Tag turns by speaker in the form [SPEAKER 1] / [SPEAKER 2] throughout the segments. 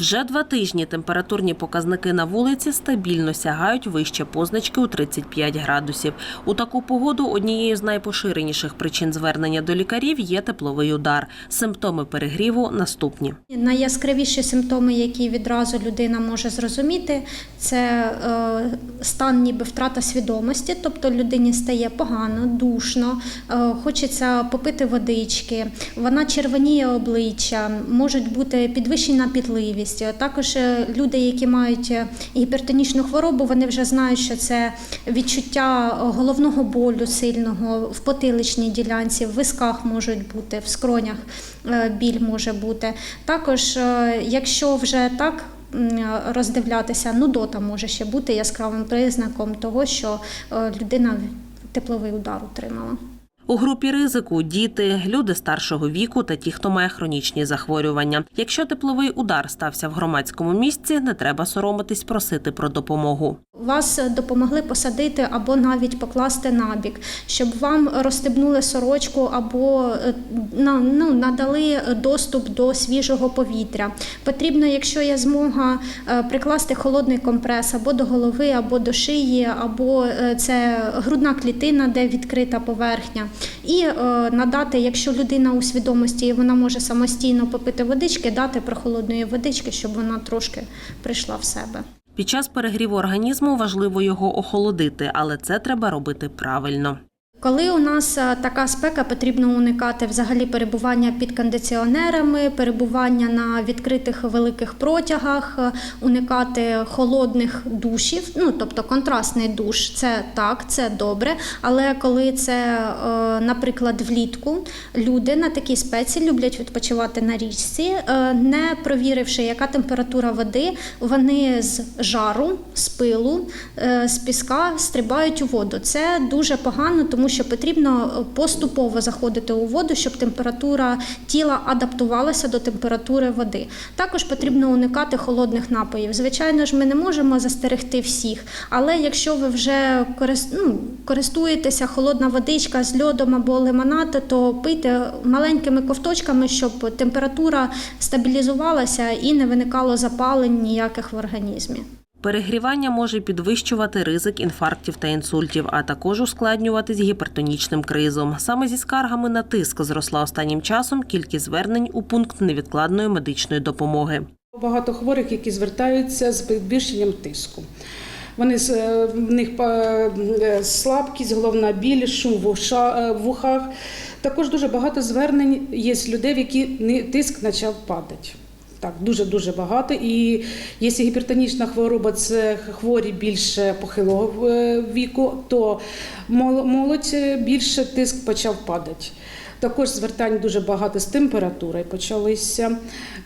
[SPEAKER 1] Вже два тижні температурні показники на вулиці стабільно сягають вище позначки у 35 градусів. У таку погоду однією з найпоширеніших причин звернення до лікарів є тепловий удар. Симптоми перегріву наступні.
[SPEAKER 2] Найяскравіші симптоми, які відразу людина може зрозуміти, це е, стан ніби втрата свідомості, тобто людині стає погано, душно, е, хочеться попити водички, вона червоніє обличчя, можуть бути підвищена пітливість. Також е, люди, які мають е, гіпертонічну хворобу, вони вже знають, що це відчуття головного болю сильного в потиличній ділянці, в висках можуть бути, в скронях е, біль може бути. Також, е, якщо вже так роздивлятися, нудота може ще бути яскравим признаком того, що е, людина тепловий удар отримала.
[SPEAKER 1] У групі ризику діти, люди старшого віку та ті, хто має хронічні захворювання. Якщо тепловий удар стався в громадському місці, не треба соромитись просити про допомогу.
[SPEAKER 2] Вас допомогли посадити або навіть покласти набік, щоб вам розстебнули сорочку або е, ну, надали доступ до свіжого повітря. Потрібно, якщо є змога, е, прикласти холодний компрес або до голови, або до шиї, або е, це грудна клітина, де відкрита поверхня. І е, надати, якщо людина у свідомості вона може самостійно попити водички, дати прохолодної водички, щоб вона трошки прийшла в себе.
[SPEAKER 1] Під час перегріву організму важливо його охолодити, але це треба робити правильно.
[SPEAKER 2] Коли у нас е, така спека, потрібно уникати взагалі перебування під кондиціонерами, перебування на відкритих великих протягах, е, уникати холодних душів. Ну тобто контрастний душ, це так, це добре. Але коли це, е, наприклад, влітку, люди на такій спеці люблять відпочивати на річці, не провіривши, яка температура води, вони з жару, з пилу, з піска стрибають у воду. Це дуже погано, тому що потрібно поступово заходити у воду, щоб температура тіла адаптувалася до температури води. Також потрібно уникати холодних напоїв. Звичайно ж, ми не можемо застерегти всіх, але якщо ви вже ну, користуєтеся холодна водичка з льодом або лимонад, то пийте маленькими ковточками, щоб температура стабілізувалася і не виникало запалень ніяких в організмі.
[SPEAKER 1] Перегрівання може підвищувати ризик інфарктів та інсультів, а також ускладнюватись гіпертонічним кризом. Саме зі скаргами на тиск зросла останнім часом кількість звернень у пункт невідкладної медичної допомоги.
[SPEAKER 3] Багато хворих, які звертаються з підвищенням тиску. Вони е, в них е, слабкість, головна біль, шум в е, ухах. Також дуже багато звернень є людей, в які тиск почав падати. Так, дуже дуже багато. І якщо гіпертонічна хвороба це хворі більше похилого е, віку, то молодь е, більше тиск почав падати. Також звертань дуже багато з температурою почалися,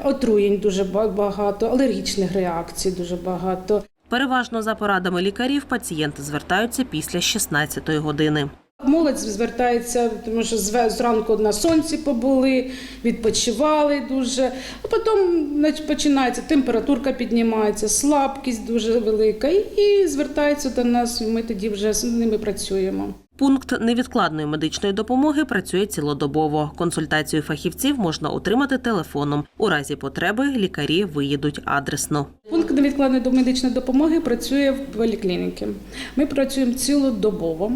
[SPEAKER 3] отруєнь дуже багато, алергічних реакцій дуже багато.
[SPEAKER 1] Переважно за порадами лікарів пацієнти звертаються після 16-ї години.
[SPEAKER 3] Молодь звертається, тому що зранку на сонці побули, відпочивали дуже, а потім починається температурка піднімається, слабкість дуже велика, і, звертаються до нас. і Ми тоді вже з ними працюємо.
[SPEAKER 1] Пункт невідкладної медичної допомоги працює цілодобово. Консультацію фахівців можна отримати телефоном. У разі потреби лікарі виїдуть адресно.
[SPEAKER 3] Невідкладної до- медичної допомоги працює в поліклініці. Ми працюємо цілодобово.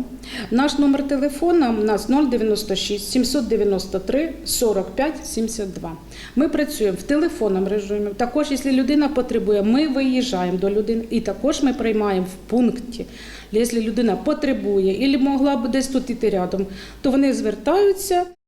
[SPEAKER 3] Наш номер телефона у нас 096 793 45 72. Ми працюємо в телефонному режимі. Також, якщо людина потребує, ми виїжджаємо до людини і також ми приймаємо в пункті. Якщо людина потребує і могла б десь тут іти рядом, то вони звертаються.